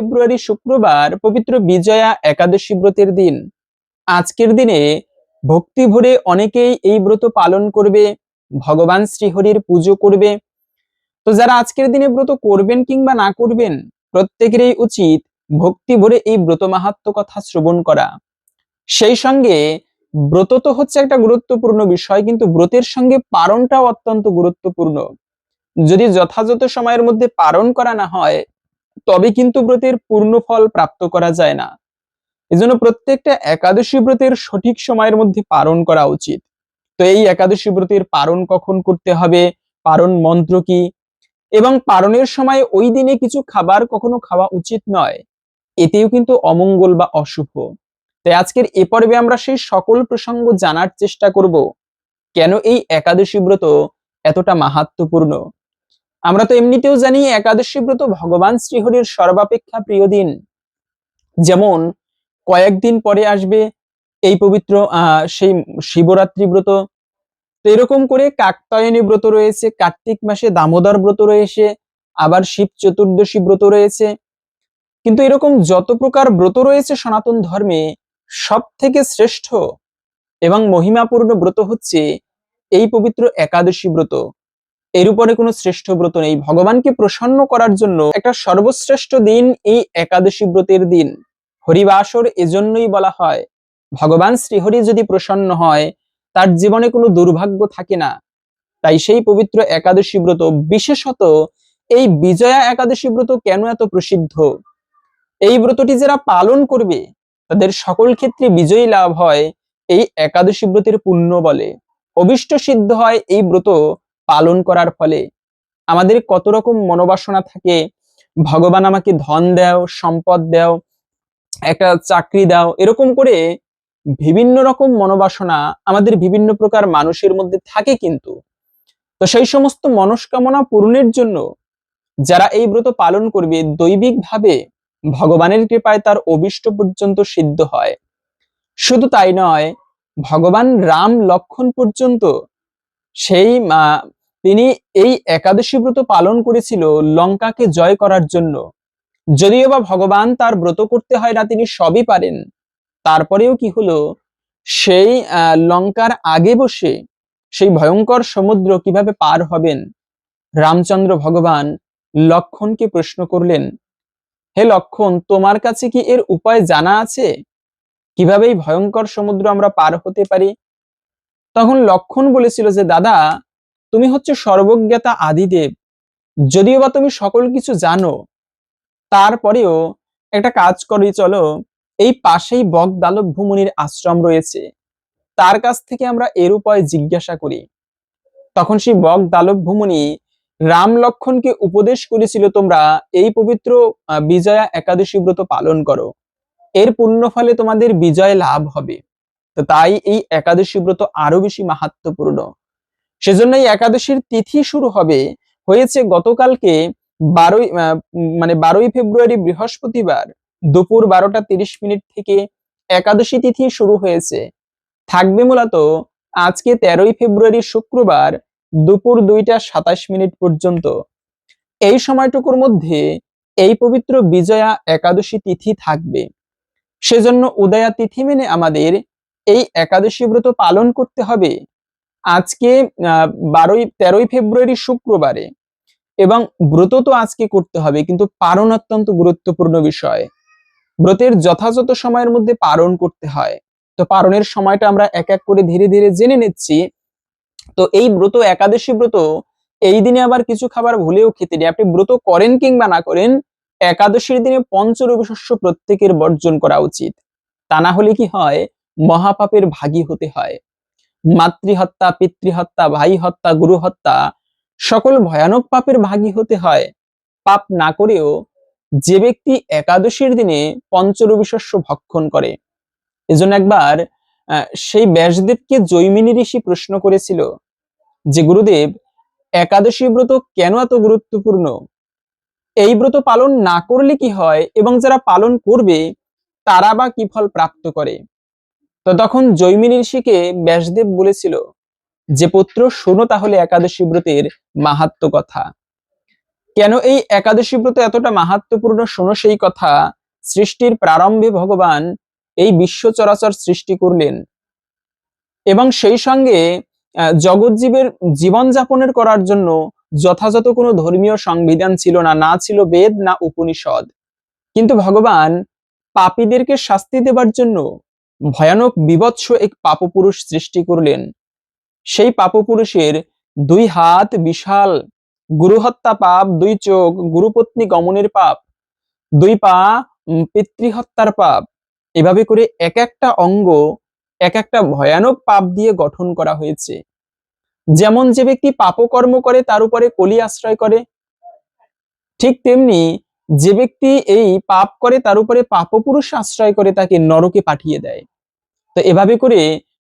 ফেব্রুয়ারি শুক্রবার পবিত্র বিজয়া একাদশী ব্রতের দিন। আজকের দিনে ভক্তি ভরে অনেকেই এই ব্রত পালন করবে, ভগবান শ্রীহরির পুজো করবে। তো যারা আজকের দিনে ব্রত করবেন কিংবা না করবেন, প্রত্যেকেরই উচিত ভক্তি ভরে এই ব্রত মাহাত্ম কথা শ্রবণ করা। সেই সঙ্গে ব্রত তো হচ্ছে একটা গুরুত্বপূর্ণ বিষয়, কিন্তু ব্রতের সঙ্গে পারণটাও অত্যন্ত গুরুত্বপূর্ণ। যদি যথাযথ সময়ের মধ্যে পালন করা না হয় তবে কিন্তু ব্রতের পূর্ণ ফল প্রাপ্ত করা যায় না। এজন্য প্রত্যেকটা একাদশী ব্রতের সঠিক সময়ের মধ্যে পালন করা উচিত। তো এই একাদশী ব্রতের পালন কখন করতে হবে? পালন মন্ত্র কি? এবং পালনের সময় ওই দিনে কিছু খাবার কখনো খাওয়া উচিত নয়। এতেও কিন্তু অমঙ্গল বা অশুভ। তাই আজকের এ পর্বে আমরা সেই সকল প্রসঙ্গ জানার চেষ্টা করব। কেন এই একাদশী ব্রত এতটা মাহাত্মপূর্ণ আমরা তো এমনিতেও জানি একাদশী ব্রত ভগবান শ্রীহরির সর্বাপেক্ষা প্রিয় দিন। যেমন কয়েকদিন পরে আসবে এই পবিত্র সেই শিবরাত্রি ব্রত। তো এরকম করে কাকতায়নী ব্রত রয়েছে, কার্তিক মাসে দামোদর ব্রত রয়েছে, আবার শিব চতুর্দশী ব্রত রয়েছে। কিন্তু এরকম যত প্রকার ব্রত রয়েছে সনাতন ধর্মে সব থেকে শ্রেষ্ঠ এবং মহিমাপূর্ণ ব্রত হচ্ছে এই পবিত্র একাদশী ব্রত। এর উপরে কোনো শ্রেষ্ঠ ব্রত নেই। ভগবানকে প্রসন্ন করার জন্য একটা সর্বশ্রেষ্ঠ দিন এই একাদশী ব্রতের দিন। হরিবাসর এজন্যই বলা হয়, ভগবান শ্রীহরি যদি প্রসন্ন হয়, তার জীবনে কোনো দুর্ভাগ্য থাকে না। তাই সেই পবিত্র একাদশী ব্রত, বিশেষত এই বিজয়া একাদশী ব্রত কেন এত প্রসিদ্ধ? এই ব্রতটি যারা পালন করবে, তাদের সকল ক্ষেত্রে বিজয়ী লাভ হয় এই একাদশী ব্রতের পুণ্য বলে। অবিষ্ট সিদ্ধ হয় এই ব্রত পালন করার ফলে আমাদের কত রকম মনোবাসনা থাকে। ভগবান আমাকে ধন দাও, সম্পদ দাও, একটা চাকরি দাও, এরকম করে বিভিন্ন রকম মনোবাসনা আমাদের বিভিন্ন প্রকার মানুষের মধ্যে থাকে কিন্তু। তো সেই সমস্ত মনস্কামনা পূরণের জন্য যারা এই ব্রত পালন করবে দৈবিক ভাবে ভগবানের কৃপায় তার অবিষ্ট পর্যন্ত সিদ্ধ হয়। শুধু তাই নয়, ভগবান রাম লক্ষণ পর্যন্ত সেই তিনি এই একাদশী ব্রত পালন করেছিল লঙ্কাকে জয় করার জন্য। যদিও বা ভগবান তার ব্রত করতে হয় না, তিনি সবই পারেন। তারপরেও কি হলো? সেই লঙ্কার আগে বসে সেই ভয়ঙ্কর সমুদ্র কীভাবে পার হবেন? রামচন্দ্র ভগবান লক্ষণকে প্রশ্ন করলেন, হে লক্ষণ, তোমার কাছে কি এর উপায় জানা আছে? কীভাবে এই ভয়ঙ্কর সমুদ্র আমরা পার হতে পারি? তখন লক্ষণ বলেছিল যে, দাদা তুমি হচ্ছে সর্বজ্ঞতা আদিদেব। যদিও বা তুমি সকল কিছু জানো, তারপরেও একটা কাজ করি চলো, এই পাশেই বক দালক ভূমনির আশ্রম রয়েছে। তার কাছ থেকে আমরা এর উপায় জিজ্ঞাসা করি। তখন সেই বক দালক ভূমনি রাম লক্ষণকে উপদেশ করেছিল, তোমরা এই পবিত্র বিজয়া একাদশী ব্রত পালন করো। এর পুণ্য ফলে তোমাদের বিজয় লাভ হবে। তো তাই এই একাদশী ব্রত আরও বেশি মাহাত্মপূর্ণ সেজন্য এই একাদশীর তিথি শুরু হবে। হয়েছে গতকালকে বারোই মানে বারোই ফেব্রুয়ারি বৃহস্পতিবার দুপুর বারোটা তিরিশ মিনিট থেকে একাদশী তিথি শুরু হয়েছে। থাকবে মূলত আজকে তেরোই ফেব্রুয়ারি শুক্রবার দুপুর দুইটা সাতাশ মিনিট পর্যন্ত। এই সময়টুকুর মধ্যে এই পবিত্র বিজয়া একাদশী তিথি থাকবে। সেজন্য উদয়া তিথি মেনে আমাদের এই একাদশী ব্রত পালন করতে হবে। আজকে বারোই, তেরোই ফেব্রুয়ারি শুক্রবারে এবং ব্রত তো আজকে করতে হবে, কিন্তু পারণ অত্যন্ত গুরুত্বপূর্ণ বিষয়। ব্রতের যথাযথ সময়ের মধ্যে পালন করতে হয়। তো পালনের সময়টা আমরা এক এক করে ধীরে ধীরে জেনে নিচ্ছি। তো এই ব্রত, একাদশী ব্রত, এই দিনে আবার কিছু খাবার ভুলেও খেতে নেই। আপনি ব্রত করেন কিংবা না করেন, একাদশীর দিনে পঞ্চরবি শস্য প্রত্যেকের বর্জন করা উচিত। তা না হলে কি হয়, মহাপাপের ভাগী হতে হয়। মাতৃহত্যা, পিতৃহত্যা ভাই হত্যা গুরু হত্যা সকল ভয়ানক পাপের ভাগী হতে হয়। পাপ না করেও যে ব্যক্তি একাদশীর দিনে পঞ্চরবি শস্য ভক্ষণ করে। এজন্য একবার সেই ব্যাসদেবকে জৈমিনী ঋষি প্রশ্ন করেছিল যে, গুরুদেব, একাদশী ব্রত কেন এত গুরুত্বপূর্ণ? এই ব্রত পালন না করলে কি হয় এবং যারা পালন করবে, তারা বা কি ফল প্রাপ্ত করে? তো তখন জৈমিনী ঋষিকে ব্যাসদেব বলেছিল যে, পুত্র, শোনো তাহলে একাদশী ব্রতের মাহাত্ম কথা। কেন এই একাদশী ব্রত এতটা মাহাত্মপূর্ণ শোনো সেই কথা? সৃষ্টির প্রারম্ভে ভগবান এই বিশ্ব চরাচর সৃষ্টি করলেন। এবং সেই সঙ্গে জগৎজীবের জীবনযাপনের করার জন্য যথাযথ কোনো ধর্মীয় সংবিধান ছিল না না ছিল বেদ, না উপনিষদ। কিন্তু ভগবান পাপীদেরকে শাস্তি দেবার জন্য ভয়ানক বিভৎস এক পাপপুরুষ সৃষ্টি করলেন। সেই পাপপুরুষের দুই হাত বিশাল, গুরুহত্যা পাপ, দুই চোখ, গুরুপত্নী গমনের পাপ, দুই পা পিতৃহত্যার পাপ। এভাবে করে এক একটা অঙ্গ, এক একটা ভয়ানক পাপ দিয়ে গঠন করা হয়েছে। যেমন যে ব্যক্তি পাপকর্ম করে, তার উপরে কলি আশ্রয় করে, ঠিক তেমনি যে ব্যক্তি এই পাপ করে, তার উপরে পাপপুরুষ আশ্রয় করে, তাকে নরকে পাঠিয়ে দেয়। তো এভাবে করে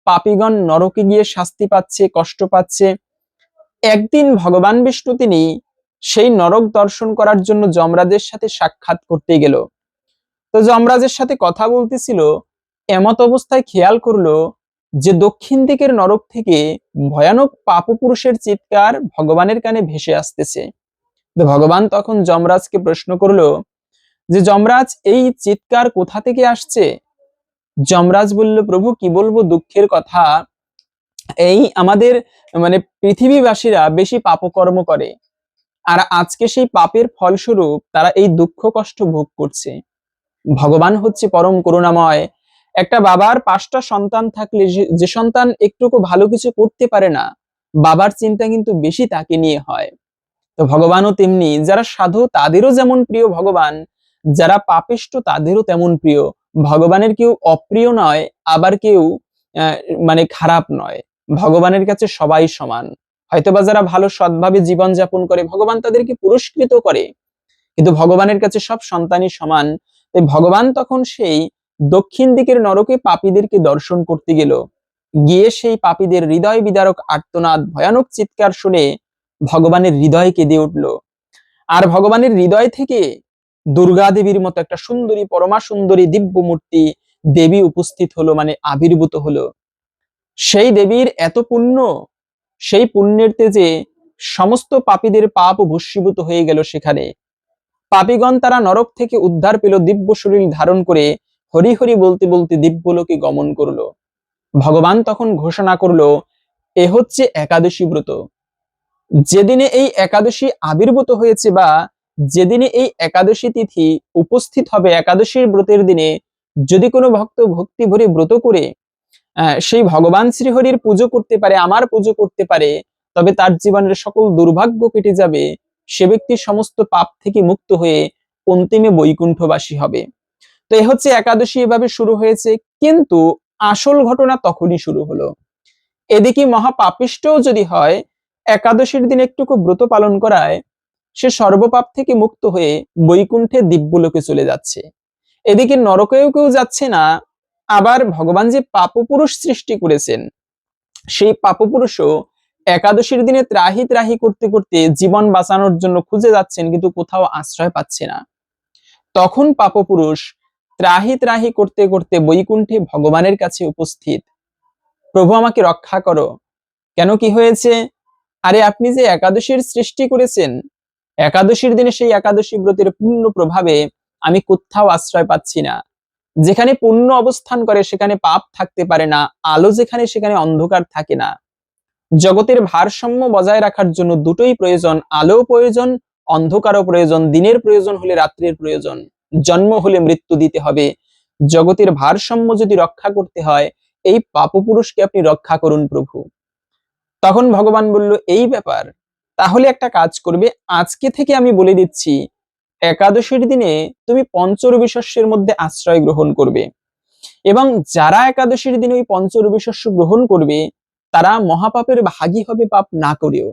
পাপীগণ নরকে গিয়ে শাস্তি পাচ্ছে, কষ্ট পাচ্ছে। একদিন ভগবান বিষ্ণু তিনি সেই নরক দর্শন করার জন্য যমরাজের সাথে সাক্ষাৎ করতে গেল। তো যমরাজের সাথে কথা বলতেছিল, এমত অবস্থায় খেয়াল করল যে দক্ষিণ দিকের নরক থেকে ভয়ানক পাপপুরুষের চিৎকার ভগবানের কানে ভেসে আসতেছে। ভগবান তখন যমরাজকে প্রশ্ন করল যে, যমরাজ, এই চিৎকার কোথা থেকে আসছে? যমরাজ বলল, প্রভু, কি বলব দুঃখের কথা? এই আমাদের মানে পৃথিবীবাসীরা বেশি পাপকর্ম করে। আর আজকে সেই পাপের ফলস্বরূপ তারা এই দুঃখ কষ্ট ভোগ করছে। ভগবান হচ্ছে পরম করুণাময়। একটা বাবার পাঁচটা সন্তান থাকলে যে- সন্তান একটুকু ভালো কিছু করতে পারে না, বাবার চিন্তা কিন্তু বেশি তাকে নিয়ে হয়। তো ভগবানও তেমনি, যারা সাধু তাদেরও যেমন প্রিয় ভগবান, যারা পাপিষ্ট তাদেরও তেমন প্রিয়। ভগবানের কেউ অপ্রিয় নয়, আবার কেউ মানে খারাপ নয়। ভগবানের কাছে সবাই সমান। হয়তোবা যারা ভালো সৎভাবে জীবন যাপন করে, ভগবান তাদেরকে পুরস্কৃত করে, কিন্তু ভগবানের কাছে সব সন্তানই সমান। তাই ভগবান তখন সেই দক্ষিণ দিকের নরকে পাপীদেরকে দর্শন করতে গেল। গিয়ে সেই পাপীদের হৃদয় বিদারক আর্তনাদ, ভয়ানক চিৎকার শুনে ভগবানের হৃদয় কেঁদে উঠল। আর ভগবানের হৃদয় থেকে দুর্গা দেবীর মতো একটা সুন্দরী পরমা সুন্দরী দিব্য মূর্তি দেবী উপস্থিত হলো মানে আবির্ভূত হলো। সেই দেবীর এত পুণ্য, সেই পুণ্যের তেজে সমস্ত পাপীদের পাপ ভস্মীভূত হয়ে গেল সেখানে। পাপীগণ তারা নরক থেকে উদ্ধার পেল, দিব্য শরীর ধারণ করে হরি হরি বলতে বলতে দিব্যলোকে গমন করল। ভগবান তখন ঘোষণা করল, এ হচ্ছে একাদশী ব্রত। যেদিনে এই একাদশী আবির্ভূত হয়েছে বা যেদিনে এই একাদশী তিথি উপস্থিত হবে একাদশীর ব্রতের দিনে, যদি কোনো ভক্ত ভক্তি ভরে ব্রত করে সেই ভগবান শ্রীহরির পুজো করতে পারে, আমার পুজো করতে পারে, তবে তার জীবনের সকল দুর্ভাগ্য কেটে যাবে, সে ব্যক্তি সমস্ত পাপ থেকে মুক্ত হয়ে অন্তিমে বৈকুণ্ঠবাসী হবে। তো এ হচ্ছে একাদশী এভাবে শুরু হয়েছে, কিন্তু আসল ঘটনা তখনই শুরু হলো। এদিকে মহাপাপিষ্টও যদি হয় একাদশীর দিন একটুকু ব্রত পালন করায় সে সর্বপাপ থেকে মুক্ত হয়ে বৈকুণ্ঠে দিব্যলোকে চলে যাচ্ছে। এদিকে নরকেও কেউ যাচ্ছে না, আবার ভগবান যে পাপপুরুষ সৃষ্টি করেছেন, সেই পাপপুরুষও একাদশীর দিনে ত্রাহি ত্রাহি করতে করতে জীবন বাঁচানোর জন্য খুঁজে যাচ্ছেন কিন্তু কোথাও আশ্রয় পাচ্ছে না। তখন পাপপুরুষ ত্রাহি ত্রাহি করতে করতে বৈকুণ্ঠে ভগবানের কাছে উপস্থিত, প্রভু আমাকে রক্ষা করো। কেন কি হয়েছে? আরে আপনি যে একাদশীর সৃষ্টি করেছেন, একাদশীর দিনে সেই একাদশী ব্রতের পূর্ণ প্রভাবে আমি কোথাও আশ্রয় পাচ্ছি না। যেখানে পুণ্য অবস্থান করে, সেখানে পাপ থাকতে পারে না, আলো যেখানে, সেখানে অন্ধকার থাকে না। জগতের ভারসাম্য বজায় রাখার জন্য দুটোই প্রয়োজন আলো প্রয়োজন, অন্ধকারও প্রয়োজন, দিনের প্রয়োজন হলে রাত্রির প্রয়োজন। জন্ম হলে মৃত্যু দিতে হবে। জগতের ভারসাম্য যদি রক্ষা করতে হয়, এই পাপপুরুষকে আপনি রক্ষা করুন প্রভু। তখন ভগবান বলল, এই ব্যাপার, তাহলে একটা কাজ করবে। আজকে থেকে আমি বলে দিচ্ছি, একাদশীর দিনে তুমি পঞ্চরবি শস্যের মধ্যে আশ্রয় গ্রহণ করবে। এবং যারা একাদশীর দিনে ওই পঞ্চরবি শস্য গ্রহণ করবে, তারা মহাপাপের ভাগী হবে পাপ না করেও।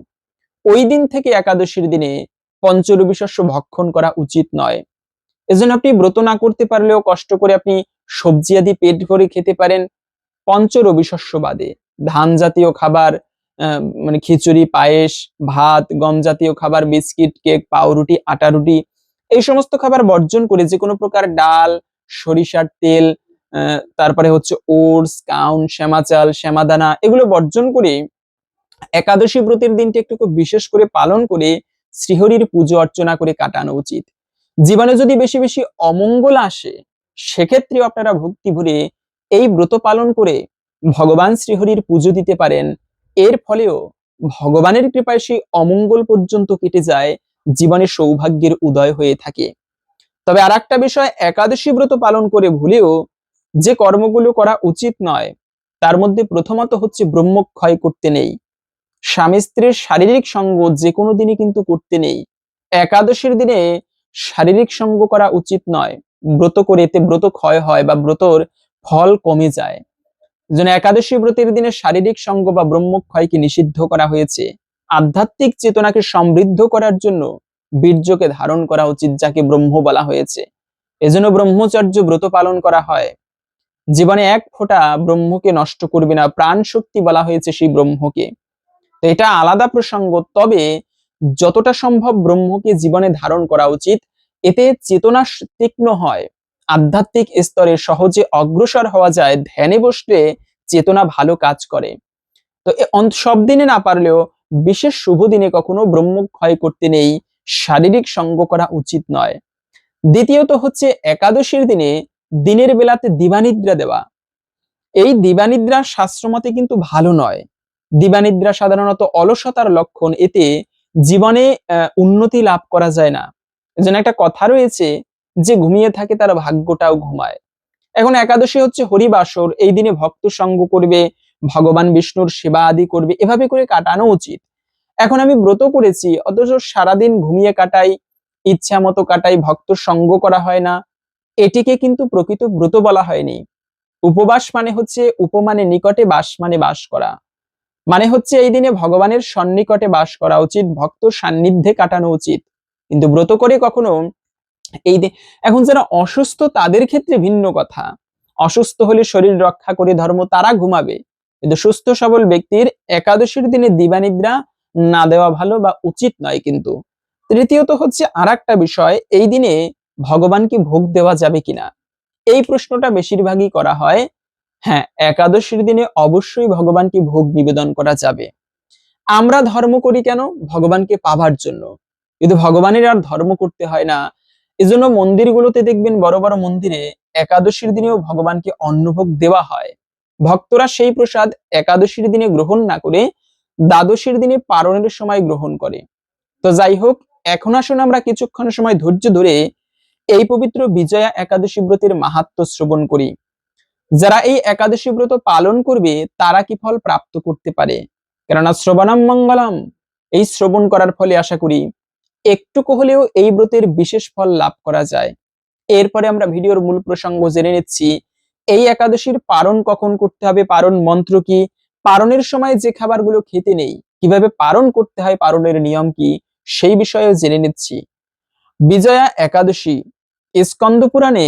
ওই দিন থেকে একাদশীর দিনে পঞ্চরবি শস্য ভক্ষণ করা উচিত নয়। এজন্য আপনি ব্রত না করতে পারলেও কষ্ট করে আপনি সবজি আদি পেট ভরে খেতে পারেন পঞ্চরবি শস্য বাদে। ধান জাতীয় খাবার মানে খিচুড়ি, পায়েস, ভাত, গম জাতীয় খাবার, বিস্কিট, কেক, পাউরুটি আটা রুটি এই সমস্ত খাবার বর্জন করে যে কোনো প্রকার ডাল, সরিষার তেল তারপরে হচ্ছে ওটস, কাউন, শ্যামা চাল শ্যামাদানা এগুলো বর্জন করে একাদশী ব্রতের দিনটি একটু বিশেষ করে পালন করে শ্রীহরির পুজো অর্চনা করে কাটানো উচিত। জীবনে যদি বেশি বেশি অমঙ্গল আসে, সেক্ষেত্রেও আপনারা ভক্তি ভরে এই ব্রত পালন করে ভগবান শ্রীহরির পুজো দিতে পারেন। এর ফলেও ভগবানের কৃপায় সেই অমঙ্গল পর্যন্ত কেটে যায়, জীবনে সৌভাগ্যের উদয় হয়ে থাকে। তবে আর একটা বিষয় একাদশী ব্রত পালন করে ভুলেও যে কর্মগুলো করা উচিত নয়, তার মধ্যে প্রথমত হচ্ছে ব্রহ্মক্ষয় করতে নেই। স্বামী স্ত্রীর শারীরিক সঙ্গ যে কোনো দিনই কিন্তু করতে নেই। একাদশীর দিনে শারীরিক সঙ্গ করা উচিত নয়। ব্রত করে এতে ব্রত ক্ষয় হয় বা ব্রতর ফল কমে যায়। যেন একাদশী ব্রতের দিনে শারীরিক সঙ্গ বা ব্রহ্মক্ষয়কে নিষিদ্ধ করা হয়েছে। আধ্যাত্মিক চেতনাকে সমৃদ্ধ করার জন্য বীর্যকে ধারণ করা উচিত যাকে ব্রহ্ম বলা হয়েছে। এজন্য ব্রহ্মচর্য ব্রত পালন করা হয়। জীবনে এক ফোঁটা ব্রহ্মকে নষ্ট করবে না প্রাণ শক্তি বলা হয়েছে সেই ব্রহ্মকে। তো এটা আলাদা প্রসঙ্গ, তবে যতটা সম্ভব ব্রহ্মকে জীবনে ধারণ করা উচিত। এতে চেতনা তীক্ষ্ণ হয়। আধ্যাত্মিক স্তরে সহজে অগ্রসর হওয়া যায়, ধ্যানে বসলে চেতনা ভালো কাজ করে। তো সব দিনে না পারলেও বিশেষ শুভ দিনে কখনো ব্রহ্মক্ষয় করতে নেই, শারীরিক সঙ্গ করা উচিত নয়। দ্বিতীয়ত হচ্ছে একাদশীর দিনে দিনের বেলাতে দিবানিদ্রা দেওয়া। এই দিবানিদ্রা শাস্ত্রমতে কিন্তু ভালো নয়। দিবানিদ্রা সাধারণত অলসতার লক্ষণ, এতে জীবনে উন্নতি লাভ করা যায় না। যেন একটা কথা রয়েছে যে ঘুমিয়ে থাকে তার ভাগ্যটাও ঘুমায়। এখন একাদশী হচ্ছে হরিবাসর, এই দিনে ভক্ত সঙ্গ করবে, ভগবান বিষ্ণুর সেবা আদি করবে, এভাবে করে কাটানো উচিত। এখন আমি ব্রত করেছি, অথচ সারাদিন ঘুমিয়ে কাটাই, ইচ্ছা মতো কাটাই, ভক্ত সঙ্গ করা হয় না। এটিকে কিন্তু প্রকৃত ব্রত বলা হয়নি। উপবাস মানে হচ্ছে উপমানে নিকটে বাস মানে বাস করা। মানে হচ্ছে এই দিনে ভগবানের সন্নিকটে বাস করা উচিত, ভক্ত সান্নিধ্যে কাটানো উচিত। কিন্তু ব্রত করে কখনো এই এখন যারা অসুস্থ তাদের ক্ষেত্রে ভিন্ন কথা। অসুস্থ হলে শরীর রক্ষা করে ধর্ম, তারা ঘুমাবে। কিন্তু সুস্থ সবল ব্যক্তির একাদশীর দিনে দিবানিদ্রা না দেওয়া ভালো বা উচিত নয় কিন্তু। তৃতীয়ত হচ্ছে আর বিষয়, এই দিনে ভগবানকে ভোগ দেওয়া যাবে কিনা? এই প্রশ্নটা বেশিরভাগই করা হয় হ্যাঁ একাদশীর দিনে অবশ্যই ভগবানকে ভোগ নিবেদন করা যাবে। আমরা ধর্ম করি কেন? ভগবানকে পাবার জন্য। কিন্তু ভগবানের আর ধর্ম করতে হয় না। এজন্য মন্দিরগুলোতে দেখবেন বড় বড় মন্দিরে একাদশীর দিনেও ভগবানকে অন্নভোগ দেওয়া হয়। ভক্তরা সেই প্রসাদ একাদশীর দিনে গ্রহণ না করে দ্বাদশীর দিনে পারণের সময় গ্রহণ করে। তো যাই হোক, এখন আসুন আমরা কিছুক্ষণ সময় ধৈর্য ধরে এই পবিত্র বিজয়া একাদশী ব্রতের মাহাত্ম্য শ্রবণ করি। যারা এই একাদশী ব্রত পালন করবে, তারা কি ফল প্রাপ্ত করতে পারে? কেননা শ্রবণাম মঙ্গলম। এই শ্রবণ করার ফলে আশা করি একটুকু হলেও এই ব্রতের বিশেষ ফল লাভ করা যায়। এরপরে আমরা ভিডিওর মূল প্রসঙ্গ জেনে নিচ্ছি, এই একাদশীর পারণ কখন করতে হবে, পারণ মন্ত্র কি? পারণের সময় যে খাবারগুলো খেতে নেই, কীভাবে পারণ করতে হয়, পারণের নিয়ম কি? সেই বিষয়ে জেনে নিচ্ছি। বিজয়া একাদশী স্কন্দ পুরাণে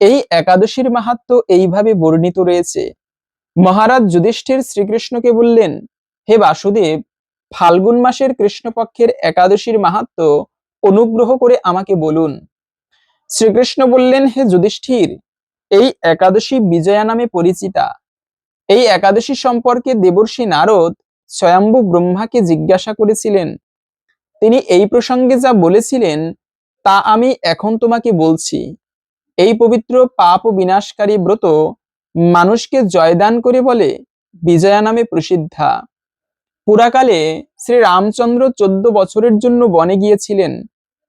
এই একাদশীর মাহাত্ম্য এইভাবে বর্ণিত রয়েছে, মহারাজ যুধিষ্ঠির শ্রীকৃষ্ণকে বললেন, হে বাসুদেব ফাল্গুন মাসের কৃষ্ণপক্ষের একাদশীর মাহাত্ম্য অনুগ্রহ করে আমাকে বলুন। শ্রীকৃষ্ণ বললেন, হে যুধিষ্ঠির, এই একাদশী বিজয়া নামে পরিচিতা। এই একাদশী সম্পর্কে দেবর্ষী নারদ স্বয়ম্ভু ব্রহ্মাকে জিজ্ঞাসা করেছিলেন। তিনি এই প্রসঙ্গে যা বলেছিলেন, তা আমি এখন তোমাকে বলছি। এই পবিত্র পাপ বিনাশকারী ব্রত মানুষকে জয়দান করে বলে বিজয়া নামে প্রসিদ্ধা। পুরাকালে শ্রী রামচন্দ্র চোদ্দ বছরের জন্য বনে গিয়েছিলেন।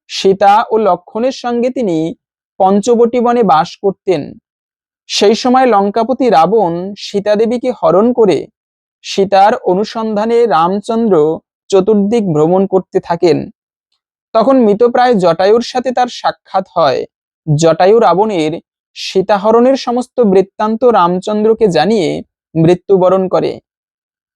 সীতা ও লক্ষণের সঙ্গে তিনি পঞ্চবটি বনে বাস করতেন। সেই সময় লঙ্কাপতি রাবণ সীতা দেবীকে হরণ করে সীতার অনুসন্ধানে রামচন্দ্র চতুর্দিক ভ্রমণ করতে থাকেন। তখন মৃতপ্রায় জটায়ুর সাথে তার সাক্ষাৎ হয়। জটায়ু রাবণের সীতাহরণের সমস্ত বৃত্তান্ত রামচন্দ্রকে জানিয়ে মৃত্যুবরণ করে।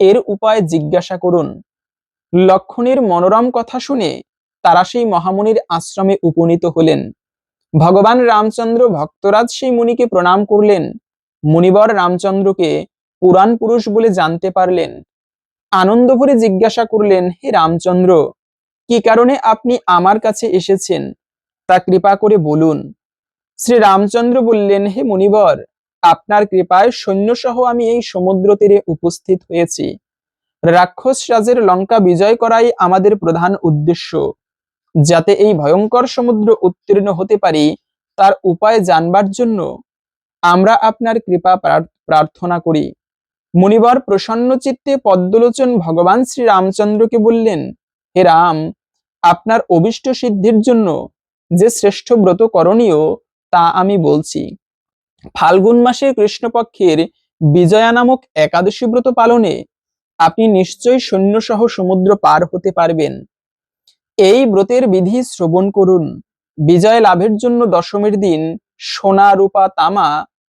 এর উপায় জিজ্ঞাসা করুন। লক্ষণের মনোরম কথা শুনে তারা সেই মহামুনির আশ্রমে উপনীত হলেন। ভগবান রামচন্দ্র ভক্তরাজ সেই মুনিকে প্রণাম করলেন। মুনিবর রামচন্দ্রকে পুরাণ পুরুষ বলে জানতে পারলেন। আনন্দ ভরে জিজ্ঞাসা করলেন, হে রামচন্দ্র, কি কারণে আপনি আমার কাছে এসেছেন? তা কৃপা করে বলুন। শ্রী রামচন্দ্র বললেন, হে মুনিবর আপনার কৃপায় সৈন্যসহ আমি এই সমুদ্র তীরে উপস্থিত হয়েছি। রাক্ষস রাজের লঙ্কা বিজয় করাই আমাদের প্রধান উদ্দেশ্য। যাতে এই ভয়ঙ্কর সমুদ্র উত্তীর্ণ হতে পারি, তার উপায় জানবার জন্য আমরা আপনার কৃপা প্রার্থনা করি। মুনিবর প্রসন্ন চিত্তে পদ্মলোচন ভগবান শ্রী রামচন্দ্রকে বললেন, হে রাম, আপনার অবিষ্ট সিদ্ধির জন্য যে শ্রেষ্ঠ ব্রত করণীয়, তা আমি বলছি। ফাল্গুন মাসে কৃষ্ণপক্ষের বিজয়া নামক একাদশী ব্রত পালনে আপনি নিশ্চয়ই সৈন্যসহ সমুদ্র পার হতে পারবেন। এই ব্রতের বিধি শ্রবণ করুন। বিজয় লাভের জন্য দশমীর দিন সোনা, রূপা, তামা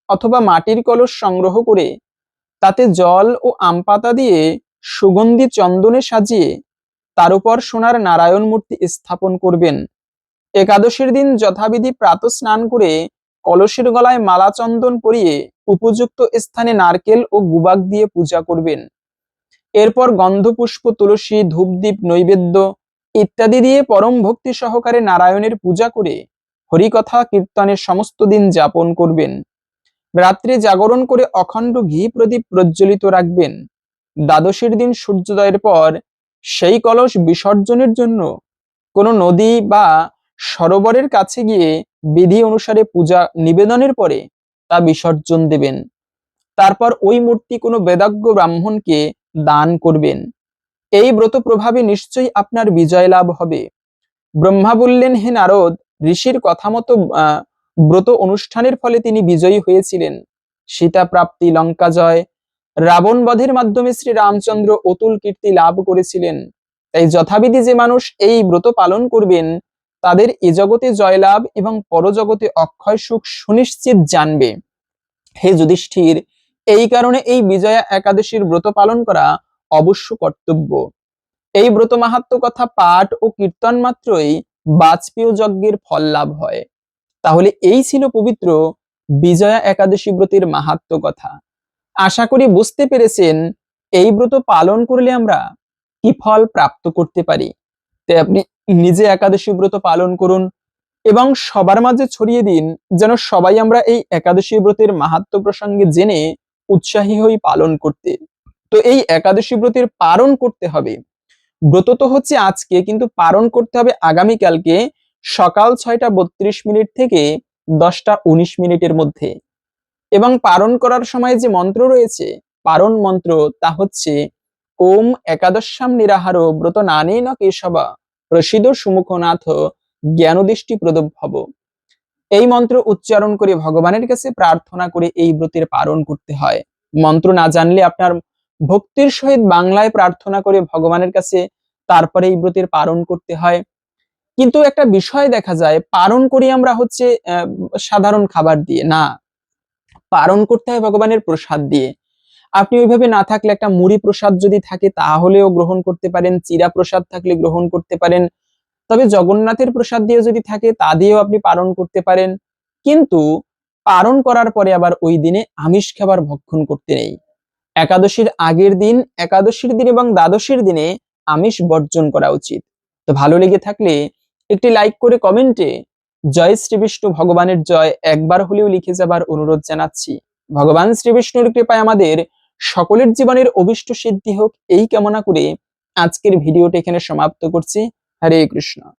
অথবা মাটির কলস সংগ্রহ করে তাতে জল ও আমপাতা দিয়ে সুগন্ধি চন্দনে সাজিয়ে তার উপর সোনার নারায়ণ মূর্তি স্থাপন করবেন। একাদশীর দিন যথাবিধি প্রাত স্নান করে কলসের গলায় মালা চন্দন পরিয়ে উপযুক্ত স্থানে নারকেল ও গুবাক দিয়ে পূজা করবেন। এরপর গন্ধপুষ্প, তুলসী, ধূপদীপ, নৈবেদ্য ইত্যাদি দিয়ে পরম ভক্তি সহকারে নারায়ণের পূজা করে হরিকথা, কীর্তনের সমস্ত দিন যাপন করবেন। রাত্রে জাগরণ করে অখণ্ড ঘি প্রদীপ প্রজ্বলিত রাখবেন। দ্বাদশীর দিন সূর্যোদয়ের পর সেই কলস বিসর্জনের জন্য কোনো নদী বা সরোবরের কাছে গিয়ে বিধি অনুসারে পূজা নিবেদনের পরে তা বিসর্জন দেবেন। তারপর ওই মূর্তি কোনো বেদাজ্ঞ ব্রাহ্মণকে দান করবেন। এই ব্রত প্রভাবে নিশ্চয়ই আপনার বিজয় লাভ হবে। ব্রহ্মা বললেন, হে নারদ, ঋষির কথা মতো ব্রত অনুষ্ঠানের ফলে তিনি বিজয়ী হয়েছিলেন। সীতা প্রাপ্তি, লঙ্কা জয়, রাবণ বধের মাধ্যমে শ্রী রামচন্দ্র অতুল কীর্তি লাভ করেছিলেন। তাই যথাবিধি যে মানুষ এই ব্রত পালন করবেন তাদের এ জগতে জয়লাভ এবং পরজগতে অক্ষয় সুখ সুনিশ্চিত জানবে। হে যুধিষ্ঠির, এই কারণে এই বিজয়া একাদশীর ব্রত পালন করা অবশ্য কর্তব্য। এই ব্রত মাহাত্ম কথা পাঠ ও কীর্তন মাত্রই বাজপেয় যজ্ঞের ফল লাভ হয়। তাহলে এই ছিল পবিত্র বিজয়া একাদশী ব্রতের মাহাত্ম কথা। আশা করি বুঝতে পেরেছেন, এই ব্রত পালন করলে আমরা কি ফল প্রাপ্ত করতে পারি। তাই আপনি নিজে একাদশী ব্রত পালন করুন এবং সবার মাঝে ছড়িয়ে দিন যেন সবাই আমরা এই একাদশী ব্রতের মাহাত্ম প্রসঙ্গে জেনে উৎসাহী হই পালন করতে। তো এই একাদশী ব্রতের পালন করতে হবে। ব্রত তো হচ্ছে আজকে, কিন্তু পালন করতে হবে আগামীকালকে সকাল ছয়টা বত্রিশ মিনিট থেকে দশটা উনিশ মিনিটের মধ্যে। এবং পালন করার সময় যে মন্ত্র রয়েছে পারণ মন্ত্র তা হচ্ছে ওম একাদশ্যাম নিরাহার ব্রত নানে ন কেশবা প্রসিদ্ধ সুমুখনাথ জ্ঞানদৃষ্টি প্রদভব এই মন্ত্র উচ্চারণ করে ভগবানের কাছে প্রার্থনা করে এই ব্রতের পালন করতে হয়। মন্ত্র না জানলে আপনার ভক্তির সহিত বাংলায় প্রার্থনা করে ভগবানের কাছে তারপরে এই ব্রতের পালন করতে হয়। কিন্তু একটা বিষয় দেখা যায়, পালন করি আমরা হচ্ছে সাধারণ খাবার দিয়ে। না, পালন করতে হয় ভগবানের প্রসাদ দিয়ে। আপনি ওইভাবে না থাকলে একটা মুড়ি প্রসাদ যদি থাকে, তাহলেও গ্রহণ করতে পারেন, চিরা প্রসাদ থাকলে গ্রহণ করতে পারেন। তবে জগন্নাথের প্রসাদ দিয়ে যদি থাকে, তা দিয়েও আপনি পালন করতে পারেন। কিন্তু পালন করার পরে আবার ওই দিনে আমিষ খাবার ভক্ষণ করতে নেই। একাদশীর আগের দিন, একাদশীর দিন এবং দ্বাদশীর দিনে আমিষ বর্জন করা উচিত। তো ভালো লেগে থাকলে একটি লাইক করে কমেন্টে, জয় শ্রী বিষ্ণু ভগবানের জয়। একবার হলেও লিখে যাবার অনুরোধ জানাচ্ছি। ভগবান শ্রী বিষ্ণুর কৃপায় আমাদের সকলের জীবনের অভিষ্ট সিদ্ধি হোক, এই কামনা করে আজকের ভিডিওটি এখানে সমাপ্ত করছি। হরে কৃষ্ণ।